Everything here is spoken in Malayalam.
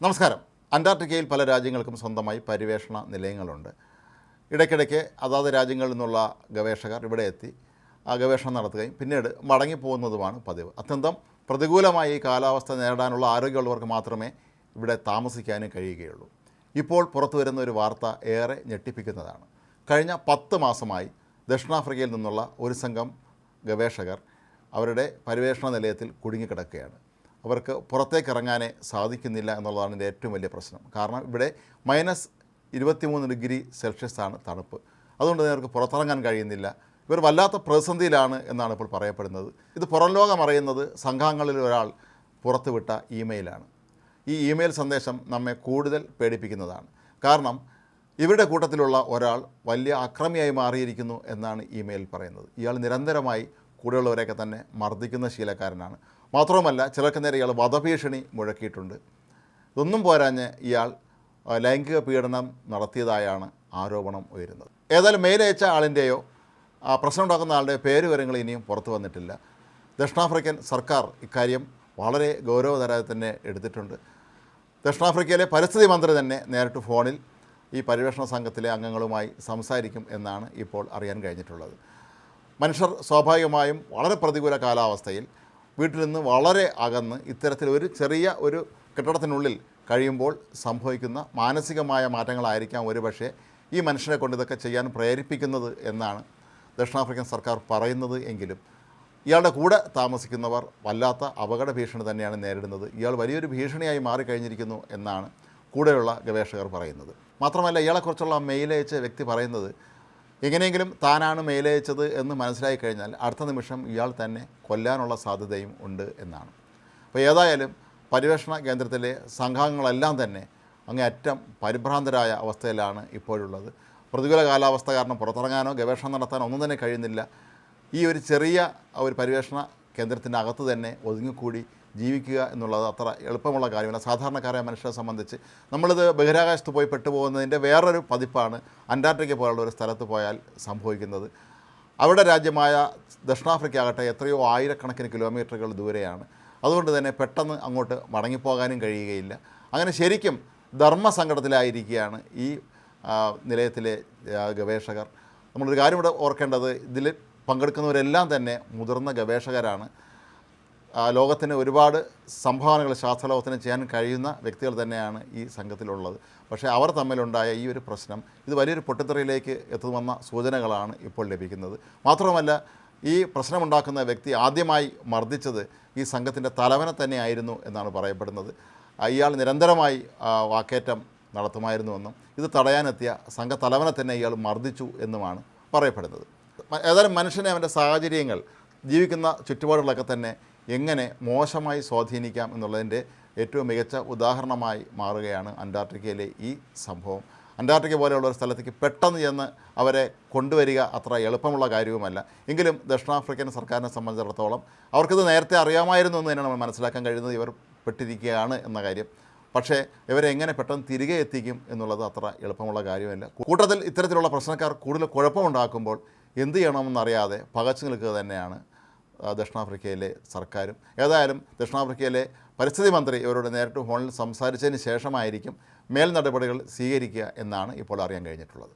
നമസ്കാരം. അന്റാർട്ടിക്കയിൽ പല രാജ്യങ്ങൾക്കും സ്വന്തമായി പര്യവേഷണ നിലയങ്ങളുണ്ട്. ഇടയ്ക്കിടയ്ക്ക് അതാത് രാജ്യങ്ങളിൽ നിന്നുള്ള ഗവേഷകർ ഇവിടെ എത്തി ആ ഗവേഷണം നടത്തുകയും പിന്നീട് മടങ്ങിപ്പോകുന്നതുമാണ് പതിവ്. അത്യന്തം പ്രതികൂലമായി ഈ കാലാവസ്ഥ നേരിടാനുള്ള ആരോഗ്യമുള്ളവർക്ക് മാത്രമേ ഇവിടെ താമസിക്കാനും കഴിയുകയുള്ളൂ. ഇപ്പോൾ പുറത്തു വരുന്ന ഒരു വാർത്ത ഏറെ ഞെട്ടിപ്പിക്കുന്നതാണ്. കഴിഞ്ഞ പത്ത് മാസമായി ദക്ഷിണാഫ്രിക്കയിൽ നിന്നുള്ള ഒരു സംഘം ഗവേഷകർ അവരുടെ പര്യവേഷണ നിലയത്തിൽ കുടുങ്ങിക്കിടക്കുകയാണ്. അവർക്ക് പുറത്തേക്ക് ഇറങ്ങാനേ സാധിക്കുന്നില്ല എന്നുള്ളതാണ് ഇതിന്റെ ഏറ്റവും വലിയ പ്രശ്നം. കാരണം ഇവിടെ മൈനസ് ഇരുപത്തിമൂന്ന് ഡിഗ്രി സെൽഷ്യസാണ് തണുപ്പ്. അതുകൊണ്ട് തന്നെ അവർക്ക് പുറത്തിറങ്ങാൻ കഴിയുന്നില്ല. ഇവർ വല്ലാത്ത പ്രതിസന്ധിയിലാണ് എന്നാണ് ഇപ്പോൾ പറയപ്പെടുന്നത്. ഇത് പുറം ലോകം അറിയുന്നത് സംഘാംഗങ്ങളിൽ ഒരാൾ പുറത്തുവിട്ട ഇമെയിലാണ്. ഈ ഇമെയിൽ സന്ദേശം നമ്മെ കൂടുതൽ പേടിപ്പിക്കുന്നതാണ്. കാരണം ഇവരുടെ കൂട്ടത്തിലുള്ള ഒരാൾ വലിയ അക്രമിയായി മാറിയിരിക്കുന്നു എന്നാണ് ഇമെയിൽ പറയുന്നത്. ഇയാൾ നിരന്തരമായി കൂടെയുള്ളവരെയൊക്കെ തന്നെ മർദ്ദിക്കുന്ന ശീലക്കാരനാണ്. മാത്രവുമല്ല ചിലർക്ക് നേരെ ഇയാൾ വധഭീഷണി മുഴക്കിയിട്ടുണ്ട്. ഇതൊന്നും പോരാഞ്ഞ് ഇയാൾ ലൈംഗിക പീഡനം നടത്തിയതായാണ് ആരോപണം ഉയരുന്നത്. ഏതായാലും മെയിലയച്ച ആളിന്റെയോ ആ, പ്രശ്നം ഉണ്ടാക്കുന്ന ആളുടെ പേര് വിവരങ്ങൾ ഇനിയും പുറത്തു വന്നിട്ടില്ല. ദക്ഷിണാഫ്രിക്കൻ സർക്കാർ ഇക്കാര്യം വളരെ ഗൗരവതരായി തന്നെ എടുത്തിട്ടുണ്ട്. ദക്ഷിണാഫ്രിക്കയിലെ പരിസ്ഥിതി മന്ത്രി തന്നെ നേരിട്ട് ഫോണിൽ ഈ പര്യവേഷണ സംഘത്തിലെ അംഗങ്ങളുമായി സംസാരിക്കും എന്നാണ് ഇപ്പോൾ അറിയാൻ കഴിഞ്ഞിട്ടുള്ളത്. മനുഷ്യർ സ്വാഭാവികമായും വളരെ പ്രതികൂല കാലാവസ്ഥയിൽ വീട്ടിൽ നിന്ന് വളരെ അകന്ന് ഇത്തരത്തിൽ ഒരു ചെറിയ ഒരു കെട്ടിടത്തിനുള്ളിൽ കഴിയുമ്പോൾ സംഭവിക്കുന്ന മാനസികമായ മാറ്റങ്ങളായിരിക്കാം ഒരുപക്ഷെ ഈ മനുഷ്യനെ കൊണ്ട് ഇതൊക്കെ ചെയ്യാൻ പ്രേരിപ്പിക്കുന്നത് എന്നാണ് ദക്ഷിണാഫ്രിക്കൻ സർക്കാർ പറയുന്നത് എങ്കിലും. ഇയാളുടെ കൂടെ താമസിക്കുന്നവർ വല്ലാത്ത അപകട ഭീഷണി തന്നെയാണ് നേരിടുന്നത്. ഇയാൾ വലിയൊരു ഭീഷണിയായി മാറിക്കഴിഞ്ഞിരിക്കുന്നു എന്നാണ് കൂടെയുള്ള ഗവേഷകർ പറയുന്നത്. മാത്രമല്ല ഇയാളെക്കുറിച്ചുള്ള മെയിലയച്ച വ്യക്തി പറയുന്നത് എങ്ങനെയെങ്കിലും താനാണ് മേലയച്ചത് എന്ന് മനസ്സിലായി കഴിഞ്ഞാൽ അടുത്ത നിമിഷം ഇയാൾ തന്നെ കൊല്ലാനുള്ള സാധ്യതയും ഉണ്ട് എന്നാണ്. അപ്പോൾ ഏതായാലും പരിവേഷണ കേന്ദ്രത്തിലെ സംഘാംഗങ്ങളെല്ലാം തന്നെ അങ്ങേയറ്റം പരിഭ്രാന്തരായ അവസ്ഥയിലാണ് ഇപ്പോഴുള്ളത്. പ്രതികൂല കാലാവസ്ഥ കാരണം പുറത്തിറങ്ങാനോ ഗവേഷണം നടത്താനോ ഒന്നും തന്നെ കഴിയുന്നില്ല. ഈ ഒരു ചെറിയ ഒരു പരിവേഷണ കേന്ദ്രത്തിന്റെ അകത്ത് തന്നെ ഒതുങ്ങിക്കൂടി ജീവിക്കുക എന്നുള്ളത് അത്ര എളുപ്പമുള്ള കാര്യമല്ല സാധാരണക്കാരായ മനുഷ്യരെ സംബന്ധിച്ച് നമ്മളിത് ബഹിരാകാശത്ത് പോയി പെട്ടുപോകുന്നതിന്റെ വേറൊരു പതിപ്പാണ് അന്റാർട്ടിക്ക പോലുള്ള ഒരു സ്ഥലത്ത് പോയാൽ സംഭവിക്കുന്നത്. അവിടെ രാജ്യമായ ദക്ഷിണാഫ്രിക്ക ആകട്ടെ എത്രയോ ആയിരക്കണക്കിന് കിലോമീറ്ററുകൾ ദൂരെയാണ്. അതുകൊണ്ട് തന്നെ പെട്ടെന്ന് അങ്ങോട്ട് മടങ്ങിപ്പോകാനും കഴിയുകയില്ല. അങ്ങനെ ശരിക്കും ധർമ്മസങ്കടത്തിലായിരിക്കുകയാണ് ഈ നിലയത്തിലെ ഗവേഷകർ. നമ്മളൊരു കാര്യം ഇവിടെ ഓർക്കേണ്ടത് ഇതിൽ പങ്കെടുക്കുന്നവരെല്ലാം തന്നെ മുതിർന്ന ഗവേഷകരാണ്. ലോകത്തിന് ഒരുപാട് സംഭാവനകൾ ശാസ്ത്രലോകത്തിന് ചെയ്യാൻ കഴിയുന്ന വ്യക്തികൾ തന്നെയാണ് ഈ സംഘത്തിലുള്ളത്. പക്ഷേ അവർ തമ്മിലുണ്ടായ ഈ ഒരു പ്രശ്നം ഇത് വലിയൊരു പൊട്ടിത്തെറിയിലേക്ക് എത്തുമെന്ന സൂചനകളാണ് ഇപ്പോൾ ലഭിക്കുന്നത്. മാത്രമല്ല ഈ പ്രശ്നമുണ്ടാക്കുന്ന വ്യക്തി ആദ്യമായി മർദ്ദിച്ചത് ഈ സംഘത്തിന്റെ തലവനെ തന്നെയായിരുന്നു എന്നാണ് പറയപ്പെടുന്നത്. ഇയാൾ നിരന്തരമായി വാക്കേറ്റം നടത്തുമായിരുന്നുവെന്നും ഇത് തടയാനെത്തിയ സംഘത്തലവനെ തന്നെ ഇയാൾ മർദ്ദിച്ചു എന്നുമാണ് പറയപ്പെടുന്നത്. ഏതായാലും മനുഷ്യനെ അവന്റെ സാഹചര്യങ്ങൾ ജീവിക്കുന്ന ചുറ്റുപാടുകളൊക്കെ തന്നെ എങ്ങനെ മോശമായി സ്വാധീനിക്കാം എന്നുള്ളതിന്റെ ഏറ്റവും മികച്ച ഉദാഹരണമായി മാറുകയാണ് അന്റാർട്ടിക്കയിലെ ഈ സംഭവം. അന്റാർട്ടിക്ക പോലെയുള്ള ഒരു സ്ഥലത്തേക്ക് പെട്ടെന്ന് ചെന്ന് അവരെ കൊണ്ടുവരിക അത്ര എളുപ്പമുള്ള കാര്യവുമല്ല. എങ്കിലും ദക്ഷിണാഫ്രിക്കൻ സർക്കാരിനെ സംബന്ധിച്ചിടത്തോളം അവർക്കിത് നേരത്തെ അറിയാമായിരുന്നു എന്ന് തന്നെയാണ് മനസ്സിലാക്കാൻ കഴിയുന്നത്. ഇവർ പെട്ടിരിക്കുകയാണ് എന്ന കാര്യം. പക്ഷേ ഇവരെ എങ്ങനെ പെട്ടെന്ന് തിരികെ എത്തിക്കും എന്നുള്ളത് അത്ര എളുപ്പമുള്ള കാര്യമല്ല. കൂട്ടത്തിൽ ഇത്തരത്തിലുള്ള പ്രശ്നക്കാർ കൂടുതൽ കുഴപ്പമുണ്ടാക്കുമ്പോൾ എന്ത് ചെയ്യണമെന്നറിയാതെ പകച്ചു നിൽക്കുക തന്നെയാണ്. ദക്ഷിണാഫ്രിക്കയിലെ സർക്കാരും. ഏതായാലും ദക്ഷിണാഫ്രിക്കയിലെ പരിസ്ഥിതി മന്ത്രി ഇവരോട് നേരിട്ട് ഫോണിൽ സംസാരിച്ചതിന് ശേഷമായിരിക്കും മേൽ നടപടികൾ സ്വീകരിക്കുക എന്നാണ് ഇപ്പോൾ അറിയാൻ കഴിഞ്ഞിട്ടുള്ളത്.